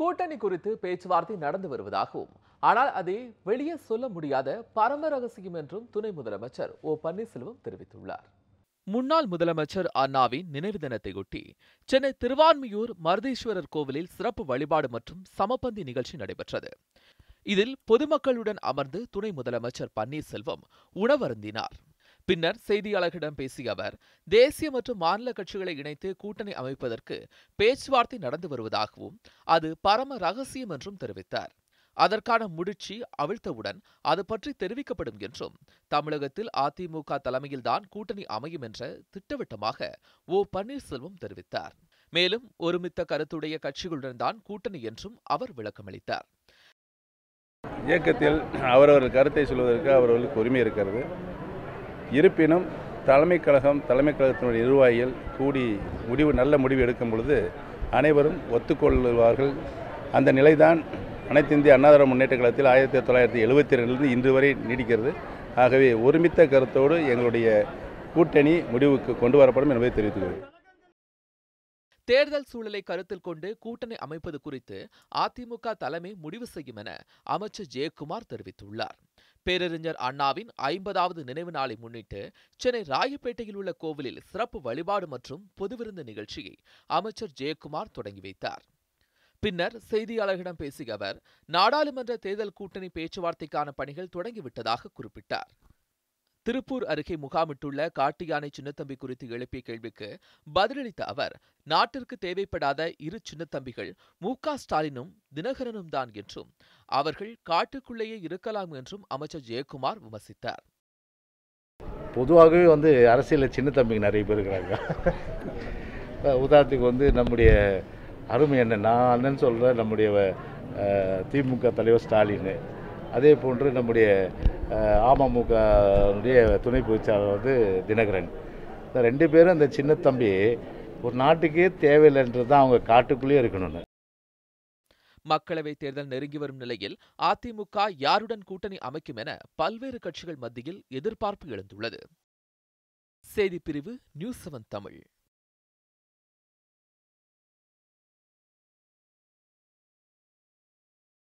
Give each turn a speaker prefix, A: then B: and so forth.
A: கூட்டணி குறித்து பேச்சுவார்த்தை நடந்து வருவதாகவும் ஆனால் அதை வெளியே சொல்ல முடியாத பரம ரகசியம் என்றும் துணை முதலமைச்சர் ஓ பன்னீர்செல்வம் தெரிவித்துள்ளார் முன்னாள் முதலமைச்சர் அண்ணாவின் நினைவு தினத்தையொட்டி சென்னை திருவான்மியூர் மருதீஸ்வரர் கோவிலில் சிறப்பு வழிபாடு மற்றும் சமபந்தி நிகழ்ச்சி நடைபெற்றது இதில் பொதுமக்களுடன் அமர்ந்து துணை முதலமைச்சர் பன்னீர்செல்வம் உணவருந்தினார் பின்னர் செய்தியாளர்களிடம் பேசிய அவர் தேசிய மற்றும் மாநில கட்சிகளை இணைத்து கூட்டணி அமைப்பதற்கு பேச்சுவார்த்தை நடந்து வருவதாகவும் அது பரம ரகசியம் என்றும் தெரிவித்தார் அதற்கான முடிச்சி அவிழ்த்தவுடன் அது பற்றி தெரிவிக்கப்படும் என்றும் தமிழகத்தில் அதிமுக தலைமையில்தான் கூட்டணி அமையும் என்ற திட்டவட்டமாக ஓ பன்னீர்செல்வம் தெரிவித்தார் மேலும் ஒருமித்த கருத்துடைய கட்சிகளுடன் தான் கூட்டணி என்றும் அவர் விளக்கமளித்தார்
B: இயக்கத்தில் அவரவர் கருத்தை சொல்வதற்கு அவர்களுக்கு உரிமை இருக்கிறது இருப்பினும் தலைமை கழகம் தலைமை கழகத்தினுடைய நிர்வாகிகள் கூடி முடிவு நல்ல முடிவு எடுக்கும் பொழுது அனைவரும் ஒத்துக்கொள்வார்கள் அந்த நிலைதான் அனைத்து இந்திய அண்ணாதார முன்னேற்ற கழகத்தில் ஆயிரத்தி தொள்ளாயிரத்தி எழுபத்தி ரெண்டுலேருந்து இன்று வரை நீடிக்கிறது ஆகவே ஒருமித்த கருத்தோடு எங்களுடைய கூட்டணி முடிவுக்கு கொண்டு வரப்படும் என்பதை தெரிவித்துக்கிறேன்
A: தேர்தல் சூழலை கருத்தில் கொண்டு கூட்டணி அமைப்பது குறித்து அதிமுக தலைமை முடிவு செய்யும் என அமைச்சர் ஜெயக்குமார் தெரிவித்துள்ளார் பேரறிஞர் அண்ணாவின் ஐம்பதாவது நினைவு நாளை முன்னிட்டு சென்னை ராயப்பேட்டையில் உள்ள கோவிலில் சிறப்பு வழிபாடு மற்றும் பொது விருந்து நிகழ்ச்சியை அமைச்சர் ஜெயக்குமார் தொடங்கி வைத்தார் பின்னர் செய்தியாளர்களிடம் பேசிய அவர் நாடாளுமன்ற தேர்தல் கூட்டணி பேச்சுவார்த்தைக்கான பணிகள் தொடங்கிவிட்டதாக குறிப்பிட்டார் திருப்பூர் அருகே முகாமிட்டுள்ள காட்டு யானை சின்னத்தம்பி குறித்து எழுப்பிய கேள்விக்கு பதிலளித்த அவர் நாட்டிற்கு தேவைப்படாத இரு சின்னத்தம்பிகள் மு க ஸ்டாலினும் தினகரனும் தான் என்றும் அவர்கள் காட்டுக்குள்ளேயே இருக்கலாம் என்றும் அமைச்சர் ஜெயக்குமார் விமர்சித்தார்
B: பொதுவாகவே வந்து அரசியலில் சின்னத்தம்பி நிறைய பேர் இருக்கிறாங்க உதாரணத்துக்கு வந்து நம்முடைய அருமை என்ன நான் அண்ணன் சொல்கிறேன் நம்முடைய திமுக தலைவர் ஸ்டாலின் அதே போன்று நம்முடைய அமமுக துணை பொதுச்சாளர் வந்து தினகரன் இந்த ரெண்டு பேரும் அந்த சின்ன தம்பி ஒரு நாட்டுக்கே தேவையில்லைன்றது தான் அவங்க காட்டுக்குள்ளேயே இருக்கணும்னு
A: மக்களவைத் தேர்தல் நெருங்கி வரும் நிலையில் அதிமுக யாருடன் கூட்டணி அமைக்கும் என பல்வேறு கட்சிகள் மத்தியில் எதிர்பார்ப்பு எழுந்துள்ளது செய்திப்பிரிவு நியூஸ் செவன் தமிழ்